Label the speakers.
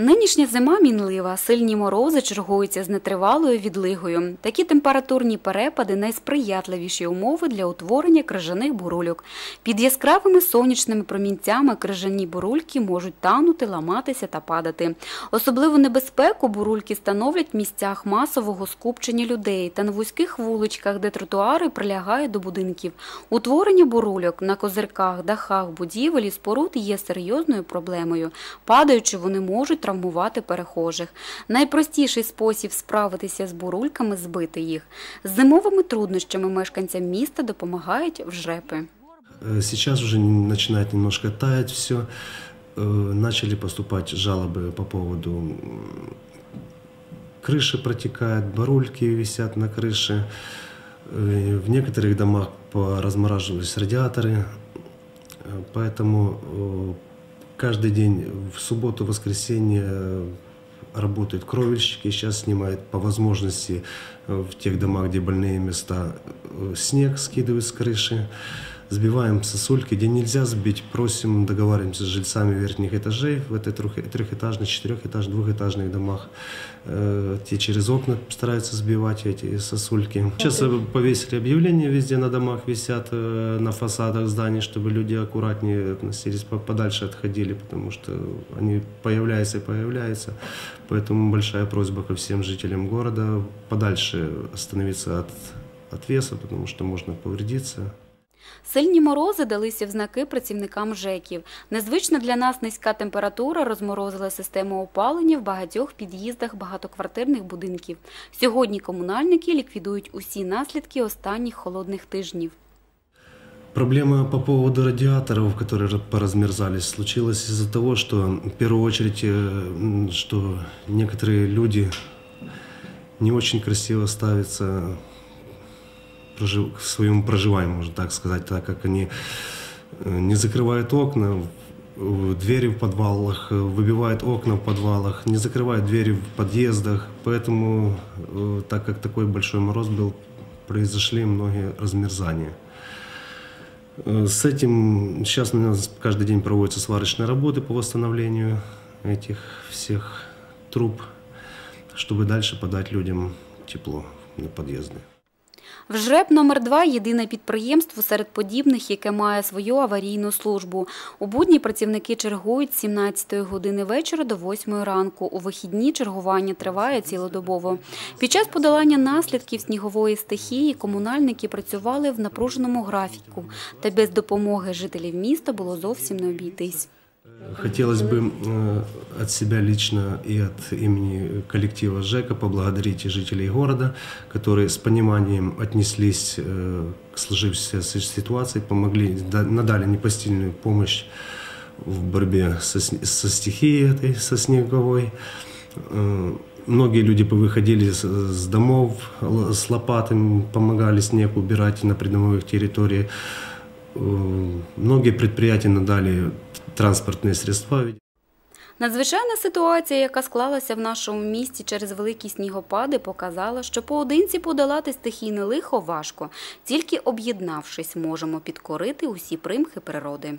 Speaker 1: Нинішня зима мінлива, сильні морози чергуються з нетривалою відлигою. Такі температурні перепади найсприятливіші умови для утворення крижаних бурульок. Під яскравими сонячними промінцями крижані бурульки можуть танути, ламатися та падати. Особливу небезпеку бурульки становлять в місцях масового скупчення людей та на вузьких вуличках, де тротуари прилягають до будинків. Утворення бурульок на козирках, дахах будівель і споруд є серйозною проблемою. Падаючи, вони можуть травмувати перехожих. Найпростіший спосіб справитися з бурульками збити їх. З зимовими труднощами мешканцям міста допомагають вжрепи.
Speaker 2: Э, Сейчас уже не- начинает немножко таять все. Начали поступать жалобы по поводу м, крыши протекает, барульки висят на крыше. Э, В некоторых домах поразмораживались радиаторы. Э, Поэтому э, каждый день в субботу, воскресенье э, работают кровельщики, сейчас снимают по возможности э, в тех домах, где больные места, э, снег скидывают с крыши, сбиваем сосульки, где нельзя сбить, просим, договариваемся с жильцами верхних этажей в этой трех- трехэтажных, четырехэтажных, двухэтажных домах. Э, Те через окна стараются сбивать эти сосульки. Сейчас повесили объявления везде на домах, висят э, на фасадах зданий, чтобы люди аккуратнее относились, по- подальше отходили, потому что они появляются и появляются. Поэтому большая просьба ко всем жителям города подальше остановиться от отвеса, потому что можно повредиться.
Speaker 1: Сильні морози далися в знаки працівникам ЖЕКів. Незвична для нас низька температура розморозила систему опалення в багатьох під'їздах багатоквартирних будинків. Сьогодні комунальники ліквідують усі наслідки останніх холодних тижнів.
Speaker 2: Проблема по поводу радиаторов, которые поразмерзались, случилась из-за того, что в первую очередь, э, м, что некоторые люди не очень красиво ставятся прожив- к своему проживанию, можно так сказать, так как они э, не закрывают окна, двери в подвалах, э, выбивают окна в подвалах, не закрывают двери в подъездах. Поэтому, э, так как такой большой мороз был, произошли многие размерзания. С этим сейчас у нас каждый день проводятся сварочные работы по восстановлению этих всех труб, чтобы дальше подать людям тепло на подъезды.
Speaker 1: Вжреп номер 2 єдине підприємство серед подібних, яке має свою аварійну службу. У будні працівники чергують з 17 години вечора до 8 ранку. У вихідні чергування триває цілодобово. Під час подолання наслідків снігової стихії комунальники працювали в напруженому графіку, та без допомоги жителів міста було зовсім не обійтись.
Speaker 2: Хотелось бы э, от себя лично и от имени коллектива ЖЭКа поблагодарить и жителей города, которые с пониманием отнеслись э, к сложившейся си- ситуации, помогли, да- надали непостильную помощь в борьбе со, со стихией этой, со снеговой. Э, Многие люди повыходили с, домов с лопатами, помогали снег убирать на придомовых территориях. Многие предприятия надали транспортные средства.
Speaker 1: Надзвичайна ситуація, яка склалася в нашому місті через великі снігопади, показала, що поодинці подолати стихійне лихо важко, тільки об'єднавшись, можемо підкорити усі примхи природи.